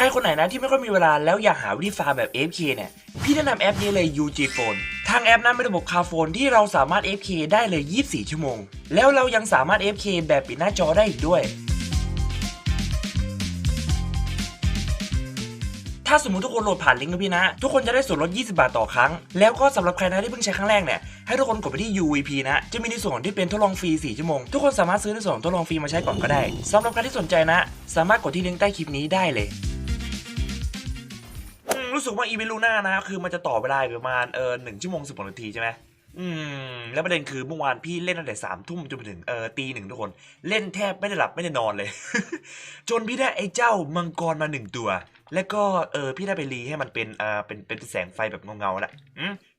ใครคนไหนนะที่ไม่ค่อยมีเวลาแล้วอยากหาวิธีฟาร์มแบบ F K เนี่ย พี่แนะนำแอปนี้เลย UG Phone ทางแอปนั้นเป็นระบบคาโฟนที่เราสามารถ F K ได้เลย 24 ชั่วโมง แล้วเรายังสามารถ F K แบบปิดหน้าจอได้อีกด้วย ถ้าสมมติทุกคนโหลดผ่านลิงก์กับพี่นะ ทุกคนจะได้ส่วนลด 20 บาทต่อครั้ง แล้วก็สำหรับใครนะที่เพิ่งใช้ครั้งแรกเนี่ย ให้ทุกคนกดไปที่ UVP นะ จะมีในส่วนที่เป็นทดลองฟรี 4 ชั่วโมง ทุกคนสามารถซื้อในส่วนของทดลองฟรีมาใช้ก่อนก็ได้สำหรับใครที่สนใจนะ สามารถกดที่ลิงก์ใต้คลิปนี้ได้เลย สึกว่าอีเวนต์ลูน่านะครับคือมันจะต่อเวลาประมาณเออหนึ่งชั่วโมงสิบนาทีใช่ไหมอืมแล้วประเด็นคือเมื่อวานพี่เล่นตั้งแต่สามทุ่มจนไปถึงเออตีหนึ่งทุกคน เล่นแทบไม่ได้หลับไม่ได้นอนเลย จนพี่ได้ไอ้เจ้ามังกรมาหนึ่งตัว แล้วก็เออพี่ได้ไปรีให้มันเป็นอ่าเป็นเป็นแสงไฟแบบเงาๆแหละ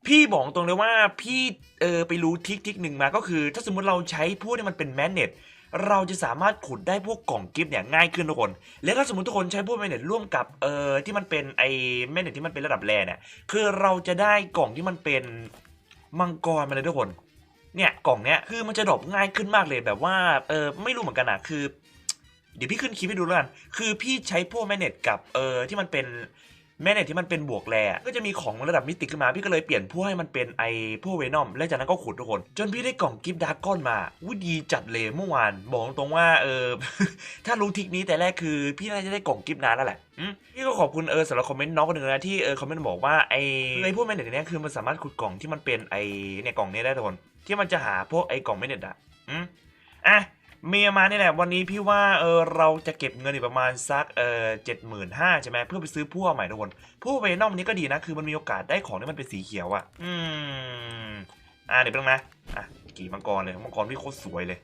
พี่บอกตรงเลยว่าพี่เออไปรู้ทิกทิกหนึ่งมาก็คือ ถ้าสมมติเราใช้พวกที่มันเป็นแมกเนต เราจะสามารถขุดได้พวกกล่องกิฟต์เนี่ยง่ายขึ้นทุกคน แล้วถ้าสมมติทุกคนใช้พวกแมเนตร่วมกับเออที่มันเป็นไอแมเนตที่มันเป็นระดับแรเนี่ยคือเราจะได้กล่องที่มันเป็นมังกรมาเลยทุกคนเนี่ยกล่องเนี้ยคือมันจะดรอปง่ายขึ้นมากเลยแบบว่าเออไม่รู้เหมือนกันอะคือ เดี๋ยวพี่ขึ้นคลิปให้ดูแล้วกันคือพี่ใช้พวกแมเนตกับเออที่มันเป็น แม่เน็ตที่มันเป็นบวกแรอะก็จะมีของระดับมิติขึ้นมาพี่ก็เลยเปลี่ยนพวกให้มันเป็นไอพวกเวนอมแล้วจากนั้นก็ขุดทุกคน จนพี่ได้กล่องกิฟต์ดาร์กอนมาวุดีจัดเลยเมื่อวานบอกตรงว่าเออถ้ารู้ทิกนี้แต่แรกคือ พี่น่าจะได้กล่องกิฟต์นานแล้วแหละพี่ก็ขอบคุณเออสำหรับคอมเมนต์น้องคนหนึ่งนะที่เออคอมเมนต์บอกว่าไอไอพวกแมเน็ตเนี้ยคือมันสามารถขุดกล่องที่มันเป็นไอเนี่ยกล่องนี้ได้ทุกคนที่มันจะหาพวกไอกล่องแมเน็ตอะอืมอะ เมียมานี่แหละวันนี้พี่ว่าเออเราจะเก็บเงินอีกประมาณสักเออเจ็ดหมื่นห้าใช่ไหมเพื่อไปซื้อพวกใหม่ทุกคนพวกเวนอมนี้ก็ดีนะ คือมันมีโอกาสได้ของที่มันเป็นสีเขียวอะ อืมอ่าเดี๋ยวแป๊บนึงนะอะกี่มังกรเลยมังกรพี่โคตรสวยเลย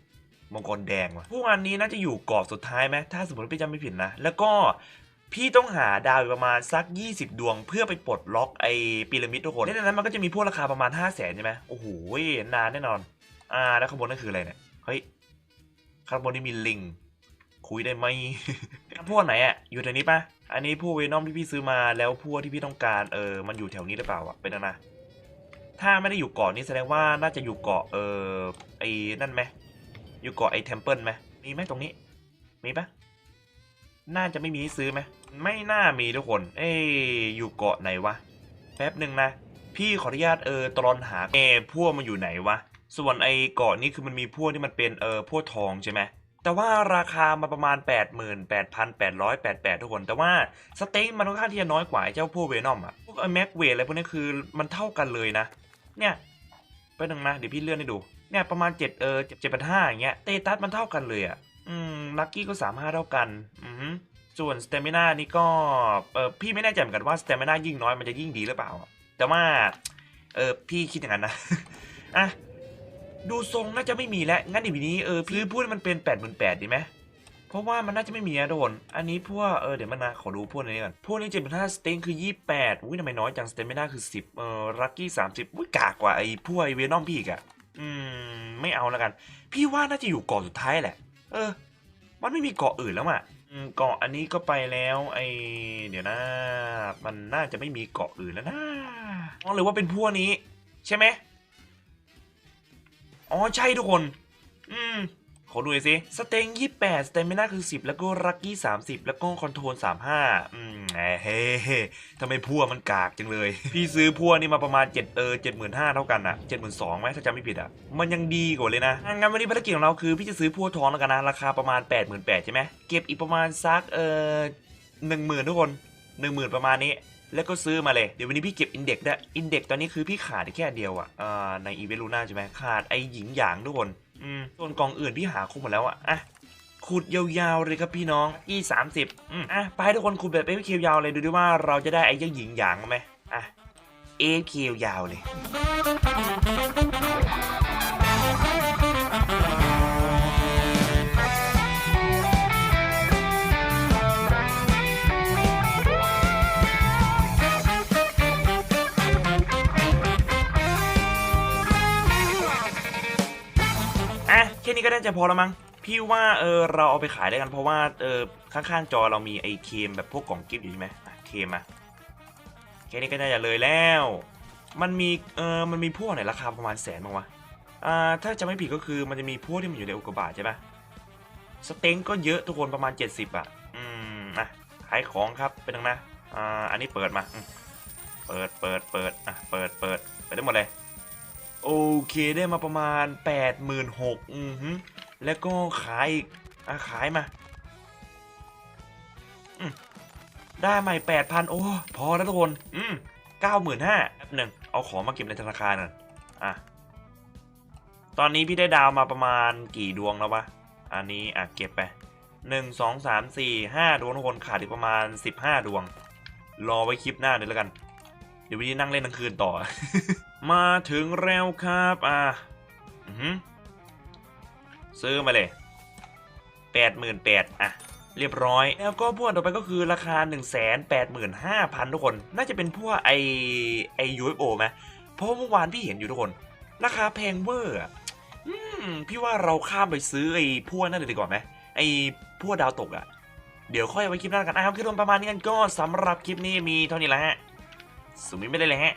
มังกรแดงว่ะพวกอันนี้น่าจะอยู่กรอบสุดท้ายไหมถ้าสมมติพี่จำไม่ผิดนะแล้วก็พี่ต้องหาดาวอีกประมาณสัก 20 ดวง เพื่อไปปลดล็อกไอ้พีระมิดทุกคนในนั้นมันก็จะมีพวกราคาประมาณ 5 0 0แสนใช่ไหมโอ้โหนานแน่นอน อ่าแล้วข้างบนนั่นคืออะไรเนี่ย เฮ้ย ข้างบนนี่มีลิง คุยได้ไหมพวกไหนอะ อยู่แถวนี้ปะอันนี้พวกเวนอมที่พี่ซื้อมาแล้วพวกที่พี่ต้องการเออ มันอยู่แถวนี้หรือเปล่าอะเป็นนะ ถ้าไม่ได้อยู่เกาะนี้แสดงว่าน่าจะอยู่เกาะเออไอ้นั่นไหมอยู่เกาะไอ้เทมเพิลไหมมีไหมตรงนี้ มีปะน่าจะไม่มีให้ซื้อไหมไม่น่ามีทุกคน เอ้ยอยู่เกาะไหนวะ แป๊บหนึ่งนะ พี่ขออนุญาตเออตลอนหาเออพวกมันอยู่ไหนวะ ส่วนไอ้เกาะนี้คือมันมีพวกที่มันเป็นเออพวกทองใช่ไหมแต่ว่าราคามาประมาณ 88,888 ทุกคน แต่ว่าสเต็กมันค่อนข้างที่จะน้อยกว่าเจ้าพวกเวนอมอะพวกแม็กเวทอะไรพวกนี้คือมันเท่ากันเลยนะ เนี่ยไปหนึ่งนะ เดี๋ยวพี่เลื่อนให้ดู เนี่ยประมาณ 7 เออ7 7 5อย่างเงี้ย เตตัสมันเท่ากันเลยอะอืม ลัคกี้ก็35เท่ากัน อือหือส่วนสเตมินานี่ก็ เออพี่ไม่แน่ใจเหมือนกันว่าสเตมินายิ่งน้อยมันจะยิ่งดีหรือเปล่า แต่ว่า เออพี่คิดอย่างนั้นนะ อะ ดูทรงน่าจะไม่มีแล้วงั้นอีพีนี้เออพี่พูดมันเป็นแปดหมื่นแปดดีไหมเพราะว่ามันน่าจะไม่มีนะทุกคนอันนี้พวกเออเดี๋ยวมันนะขอดูพวกนี้ก่อนพวกนี้เจ็ดพันห้าสเต็งคือยี่แปดอุ้ยทำไมน้อยจังสเต็งไม่ได้คือสิบเออลัคกี้สามสิบอุ้ยกากกว่าไอ้พวกไอเวนอมพี่อีกอะอืมไม่เอาแล้วกัน พี่ว่าน่าจะอยู่เกาะสุดท้ายแหละ เออ มันไม่มีเกาะอื่นแล้วอะเกาะอันนี้ก็ไปแล้วไอเดี๋ยวนะ มันน่าจะไม่มีเกาะอื่นแล้วนะอ๋อหรือว่าเป็นพวกนี้ ใช่ไหม อ๋อใช่ทุกคน อืม ขอดูหน่อยสิสเต็งยี่แปดสเตมิน่าคือสิบแล้วก็รักกี้สามสิบแล้วก็คอนโทรลสามห้าอืมแหมเฮ้เฮ้ทำไมพัวมันกากจังเลย พี่ซื้อพัวนี่มาประมาณเจ็ดเออเจ็ดหมื่นห้าเท่ากันอะเจ็ดหมื่นสองไหมถ้าจำไม่ผิดอะมันยังดีกว่าเลยนะงั้นวันนี้ภารกิจของเราคือพี่จะซื้อพัวทองแล้วกันนะราคาประมาณแปดหมื่นแปดใช่ไหมเก็บอีกประมาณสักเออหนึ่งหมื่นทุกคนหนึ่งหมื่นประมาณนี้ แล้วก็ซื้อมาเลย เดี๋ยววันนี้พี่เก็บอินเด็กซ์ได้อินเด็กซ์ตอนนี้คือพี่ขาดแค่เดียวอะอะในอีเวนต์ลูน่าใช่ไหมขาดไอหญิงหยางทุกคนอืมส่วนกองอื่นพี่หาครบหมดแล้วอะอะขุดยาวๆเลยครับพี่น้องอีสามสิบอะไปให้ทุกคนขุดแบบเอฟเคียวยาวเลยดูดิว่าเราจะได้ไอ้เจ้าหญิงหยางไหมอะเอฟเคียวยาวเลย แค่นี้ก็น่าจะพอแล้วมั้งพี่ว่าเออเราเอาไปขายได้กันเพราะว่าเออข้างๆจอเรามีไอ้เคมแบบพวกกล่องกิฟต์อยู่ใช่ไหมอะเคมอะแค่นี้ก็น่าจะเลยแล้ว มันมีเออมันมีพวกไหนราคาประมาณแสนบ้างวะอ่าถ้าจะไม่ผิดก็คือมันจะมีพวกที่มันอยู่ในอุกกาบาตใช่ปะสเต็งก็เยอะทุกคนประมาณ 70 อะ อืมอะขายของครับเป็นยังนะอ่าอันนี้เปิดมาเปิดเปิดเปิดอะเปิดเปิดเปิดได้หมดเลย โอเคได้มาประมาณแปดหมื่นหกอือฮึแล้วก็ขายอีก อะ ขายมาอืมได้ใหม่แปดพันโอ้ พอแล้วทุกคน อืมเก้าหมื่นห้าแป๊บหนึ่งเอาของมาเก็บในธนาคารก่อนอะ ตอนนี้พี่ได้ดาวมาประมาณกี่ดวงแล้ววะ อันนี้อะเก็บไปหนึ่งสองสามสี่ห้าดวงทุกคนขาดอีกประมาณสิบห้าดวง รอไว้คลิปหน้าเลยแล้วกัน เดี๋ยววันนี้นั่งเล่นทั้งคืนต่อ มาถึงแล้วครับอะอือหือซื้อมาเลยแปดหมื่นแปดอะเรียบร้อย แล้วก็พวกต่อไปก็คือราคา 1 8 5 0 0 0 ทุกคน น่าจะเป็นพวกไอไอ UFO ไหมเพราะเมื่อวานพี่เห็นอยู่ทุกคน ราคาแพงเวอร์อืมพี่ว่าเราข้ามไปซื้อไอพวกนั่นเลยดีกว่าไหมไอพวกดาวตกอะเดี๋ยวค่อยเอาไว้คลิปหน้ากันนะครับคือรวมประมาณนี้กันก็สำหรับคลิปนี้มีเท่านี้แหละฮะ สุมิไม่ได้เลยฮะ